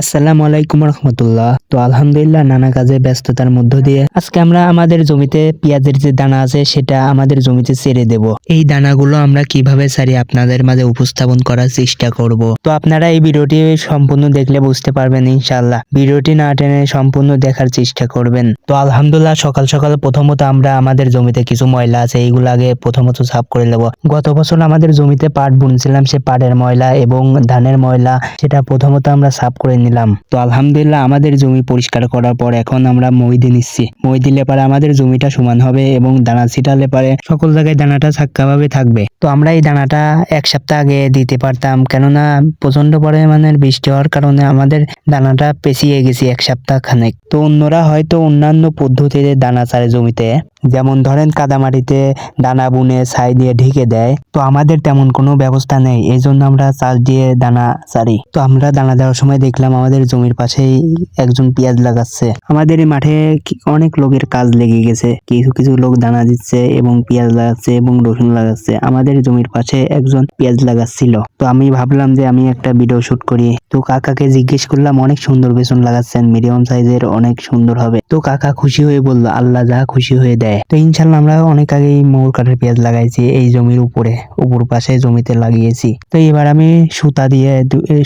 আসসালামু আলাইকুম রহমতুল্লাহ। তো আলহামদুলিল্লাহ নানা কাজে ব্যস্ততার মধ্য দিয়ে আজকে আমরা আমাদের জমিতে পেঁয়াজের যে দানা আছে, সেটা আমাদের জমিতে ছেড়ে দেব। এই দানাগুলো আমরা কীভাবে ছাড়ি আপনাদের মাঝে উপস্থাপন করার চেষ্টা করব? তো আপনারা এই ভিডিওটি সম্পূর্ণ দেখলে বুঝতে পারবেন ইনশাল্লাহ ভিডিওটি না টেনে সম্পূর্ণ দেখার চেষ্টা করবেন। তো আলহামদুলিল্লাহ সকাল সকাল প্রথমত আমরা আমাদের জমিতে কিছু ময়লা আছে, এইগুলো আগে প্রথমত সাফ করে নেব। গত বছর আমাদের জমিতে পাট বুনছিলাম, সে পাটের ময়লা এবং ধানের ময়লা, সেটা প্রথমত আমরা সাফ করে নিলাম। তো আলহামদুলিল্লাহ আমাদের জমি পরিষ্কার করার পর এখন আমরা মই দিয়ে নিচ্ছি। মই দিলে পারে আমাদের জমিটা সমান হবে এবং দানা ছিটালে পারে সকল জায়গায় দানাটা ছাক্কাভাবে থাকবে। তো আমরা এই দানাটা এক সপ্তাহ আগে দিতে পারতাম। কেননা প্রচণ্ড পরিমাণের বৃষ্টি হওয়ার কারণে আমাদের দানাটা পেছিয়ে গেছি এক সপ্তাহ খানেক। তো অন্যরা হয়তো অন্যান্য পদ্ধতিতে দানা চারে জমিতে, যেমন ধরেন কাদামাটিতে দানা বুনে ছাই দিয়ে ঢেকে দেয়। তো আমাদের তেমন কোনো ব্যবস্থা নেই। এই জন্য আমরা চাষ দিয়ে দানা চারি। তো আমরা দানা দেওয়ার সময় দেখলাম আমাদের জমির পাশেই একজন পেঁয়াজ লাগাচ্ছে। আমাদের এই মাঠে অনেক লোকের কাজ লেগে গেছে। কিছু কিছু লোক দানা দিচ্ছে এবং পেঁয়াজ লাগাচ্ছে এবং রসুন লাগাচ্ছে। আমাদের জমির পাশে একজন পেঁয়াজ লাগাচ্ছিল। তো আমি ভাবলাম যে আমি একটা ভিডিও শুট করি। তো কাকাকে জিজ্ঞেস করলাম, অনেক সুন্দর বেসন লাগাচ্ছেন মিডিয়াম সাইজের অনেক সুন্দর হবে। তো কাকা খুশি হয়ে বলল, আল্লাহ যা খুশি হয়ে দেয়। তো ইনশাল্লাহ আমরা অনেক আগেই মৌর কাঠের পেঁয়াজ লাগাইছি এই জমির উপরে, উপর পাশে জমিতে লাগিয়েছি। তো এবার আমি সুতা দিয়ে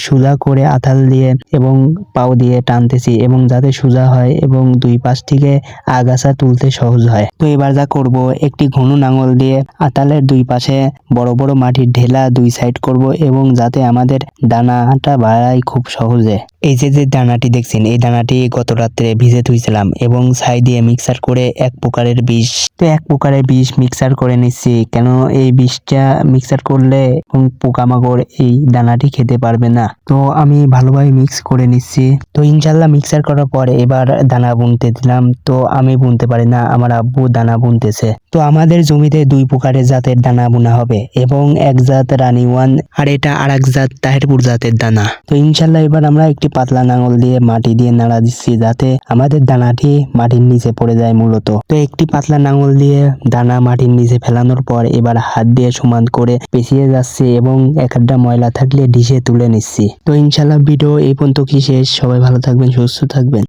সোজা করে আথাল দিয়ে এবং পাও দিয়ে টানতেছি এবং যাতে সোজা হয় এবং দুই পাশ থেকে আগাছা তুলতে সহজ হয়। তো এবার যা করব, একটি ঘন নাঙল দিয়ে আতালের দুই পাশে বড় বড় মাটির ঢেলা দুই সাইড করব এবং যাতে আমাদের দানাটা বাড়াই খুব সহজে। এই যে যে দানাটি দেখছেন, এই দানাটি গত রাত্রে ভিজে থুইছিলাম এবং ছাই দিয়ে মিক্সার করে এক প্রকারের বিষ। তো এক প্রকারের বিষ মিক্সার করে নিচ্ছি। কেন এই বিষটা মিক্সার করলে পোকামাকড় এই দানাটি খেতে পারবে না? তো আমি ভালোভাবে মিক্স করে নিচ্ছি। তো ইনশাল্লাহ মিক্সার করার পরে এবার দানা বুনতে দিলাম। তো আমি বুনতে পারি না, আমার আব্বু দানা বুনতেছে। তো আমাদের জমিতে দুই প্রকারের জাতের দানা বোনা হবে এবং এক জাত রানী ওয়ান আর এটা আর এক জাত তাহেরপুর জাতের দানা। তো ইনশাল্লাহ এবার আমরা একটি পাতলা নাঙল দিয়ে মাটি দিয়ে নাড়া দিচ্ছি যাতে আমাদের দানাটি মাটির নিচে পড়ে যায় মূলত। তো একটি পাতলা নাঙল দিয়ে দানা মাটির নিচে ফেলানোর পর এবার হাত দিয়ে সমান করে পেঁচিয়ে যাচ্ছে এবং এক একটা ময়লা থাকলে ডিশে তুলে নিচ্ছি। তো ইনশাল্লাহ ভিডিও এই পর্যন্ত কি শেষ? সবাই ভালো থাকবেন, সুস্থ থাকবেন।